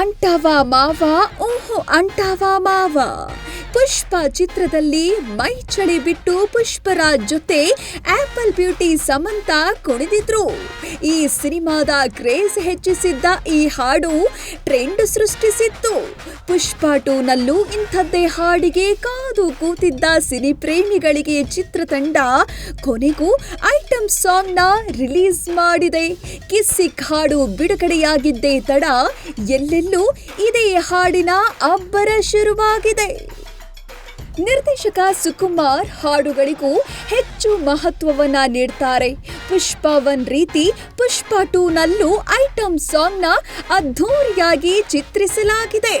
अंटावा मावा ओहो अंटावा मावा ಪುಷ್ಪ ಚಿತ್ರದಲ್ಲಿ ಮೈ ಚಳಿ ಬಿಟ್ಟು ಪುಷ್ಪರಾಜ್ ಜೊತೆ ಆಪಲ್ ಬ್ಯೂಟಿ ಸಮಂತ ಕುಣಿದಿದ್ರು. ಈ ಸಿನಿಮಾದ ಕ್ರೇಜ್ ಹೆಚ್ಚಿಸಿದ್ದ ಈ ಹಾಡು ಟ್ರೆಂಡ್ ಸೃಷ್ಟಿಸಿತ್ತು. ಪುಷ್ಪ ಟೂನಲ್ಲೂ ಇಂಥದ್ದೇ ಹಾಡಿಗೆ ಕಾದು ಕೂತಿದ್ದ ಸಿನಿ ಪ್ರೇಮಿಗಳಿಗೆ ಚಿತ್ರತಂಡ ಕೊನೆಗೂ ಐಟಂ ಸಾಂಗ್ನ ರಿಲೀಸ್ ಮಾಡಿದೆ. ಕಿಸ್ಸಿಕ್ ಹಾಡು ಬಿಡುಗಡೆಯಾಗಿದ್ದೇ ತಡ ಎಲ್ಲೆಲ್ಲೂ ಇದೇ ಹಾಡಿನ ಅಬ್ಬರ ಶುರುವಾಗಿದೆ. ನಿರ್ದೇಶಕ ಸುಕುಮಾರ್ ಹಾಡುಗಳಿಗೂ ಹೆಚ್ಚು ಮಹತ್ವವನ್ನ ನೀಡ್ತಾರೆ. ಪುಷ್ಪ ಒನ್ ರೀತಿ ಪುಷ್ಪ ಟೂನಲ್ಲೂ ಐಟಂ ಸಾಂಗ್ನ ಅದ್ಧೂರಿಯಾಗಿ ಚಿತ್ರಿಸಲಾಗಿದೆ.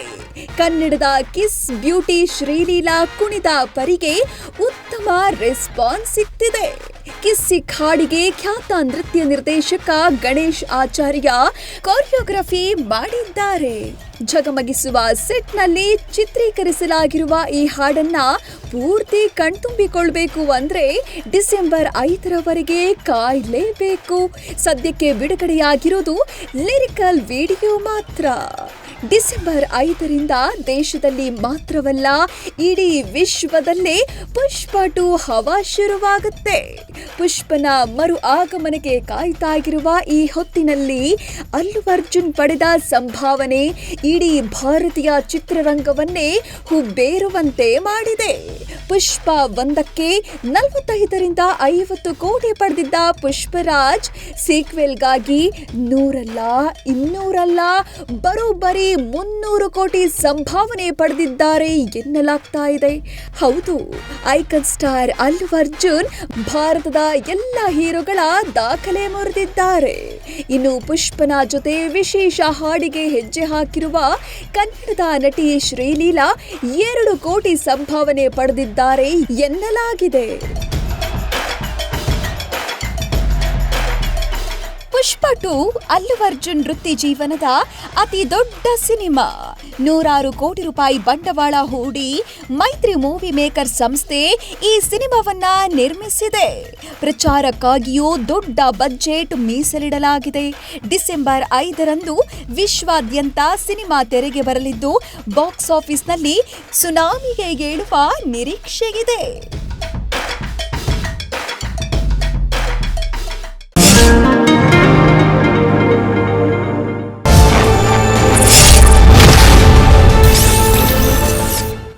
ಕನ್ನಡದ ಕಿಸ್ ಬ್ಯೂಟಿ ಶ್ರೀಲೀಲಾ ಕುಣಿದ ಪರಿಗೆ ಉತ್ತಮ ರೆಸ್ಪಾನ್ಸ್ ಸಿಗ್ತಿದೆ ಕಿಸ್ಸಿಕ್ ಹಾಡಿಗೆ ಖ್ಯಾತ ನೃತ್ಯ ನಿರ್ದೇಶಕ ಗಣೇಶ್ ಆಚಾರ್ಯ ಕೊರಿಯೋಗ್ರಫಿ ಮಾಡಿದ್ದಾರೆ. ಝಗಮಗಿಸುವ ಸೆಟ್ನಲ್ಲಿ ಚಿತ್ರೀಕರಿಸಲಾಗಿರುವ ಈ ಹಾಡನ್ನ ಪೂರ್ತಿ ಕಣ್ತುಂಬಿಕೊಳ್ಬೇಕು ಅಂದ್ರೆ ಡಿಸೆಂಬರ್ ಐದರವರೆಗೆ ಕಾಯಲೇಬೇಕು. ಸದ್ಯಕ್ಕೆ ಬಿಡುಗಡೆಯಾಗಿರೋದು ಲಿರಿಕಲ್ ವಿಡಿಯೋ ಮಾತ್ರ. ಡಿಸೆಂಬರ್ ಐದರಿಂದ ದೇಶದಲ್ಲಿ ಮಾತ್ರವಲ್ಲ, ಇಡೀ ವಿಶ್ವದಲ್ಲೇ ಪುಷ್ಪ ಟು ಹವಾ ಶುರುವಾಗುತ್ತೆ. ಪುಷ್ಪನ ಮರು ಆಗಮನಕ್ಕೆ ಕಾಯ್ತಾಗಿರುವ ಈ ಹೊತ್ತಿನಲ್ಲಿ ಅಲ್ಲು ಅರ್ಜುನ್ ಪಡೆದ ಸಂಭಾವನೆ ಇಡೀ ಭಾರತೀಯ ಚಿತ್ರರಂಗವನ್ನೇ ಹುಬ್ಬೇರುವಂತೆ ಮಾಡಿದೆ. ಪುಷ್ಪ ಒಂದಕ್ಕೆ ನಲವತ್ತೈದರಿಂದ ಐವತ್ತು ಕೋಟಿ ಪಡೆದಿದ್ದ ಪುಷ್ಪರಾಜ್ ಸೀಕ್ವೆಲ್ಗಾಗಿ ನೂರಲ್ಲ, ಇನ್ನೂರಲ್ಲ, ಬರೋಬ್ಬರಿ ಮುನ್ನೂರು ಕೋಟಿ ಸಂಭಾವನೆ ಪಡೆದಿದ್ದಾರೆ ಎನ್ನಲಾಗ್ತಾ ಇದೆ. ಹೌದು, ಐಕನ್ ಸ್ಟಾರ್ ಅಲ್ಲು ಅರ್ಜುನ್ ಭಾರತದ ಎಲ್ಲ ಹೀರೋಗಳ ದಾಖಲೆ ಮುರಿದಿದ್ದಾರೆ. ಇನ್ನು ಪುಷ್ಪನ ಜೊತೆ ವಿಶೇಷ ಹಾಡಿಗೆ ಹೆಜ್ಜೆ ಹಾಕಿರುವ ಕನ್ನಡದ ನಟಿ ಶ್ರೀಲೀಲಾ ಎರಡು ಕೋಟಿ ಸಂಭಾವನೆ ಪಡೆದಿದ್ದಾರೆ ಎನ್ನಲಾಗಿದೆ. ಪುಷ್ಪ ಟು ಅಲ್ಲು ಅರ್ಜುನ್ ವೃತ್ತಿ ಜೀವನದ ಅತಿ ದೊಡ್ಡ ಸಿನಿಮಾ. ನೂರಾರು ಕೋಟಿ ರೂಪಾಯಿ ಬಂಡವಾಳ ಹೂಡಿ ಮೈತ್ರಿ ಮೂವಿ ಮೇಕರ್ ಸಂಸ್ಥೆ ಈ ಸಿನಿಮಾವನ್ನ ನಿರ್ಮಿಸಿದೆ. ಪ್ರಚಾರಕ್ಕಾಗಿಯೂ ದೊಡ್ಡ ಬಜೆಟ್ ಮೀಸಲಿಡಲಾಗಿದೆ. ಡಿಸೆಂಬರ್ ಐದರಂದು ವಿಶ್ವಾದ್ಯಂತ ಸಿನಿಮಾ ತೆರೆಗೆ ಬರಲಿದ್ದು ಬಾಕ್ಸ್ ಆಫೀಸ್ನಲ್ಲಿ ಸುನಾಮಿಗೆ ಏಳುವ ನಿರೀಕ್ಷೆಯಿದೆ.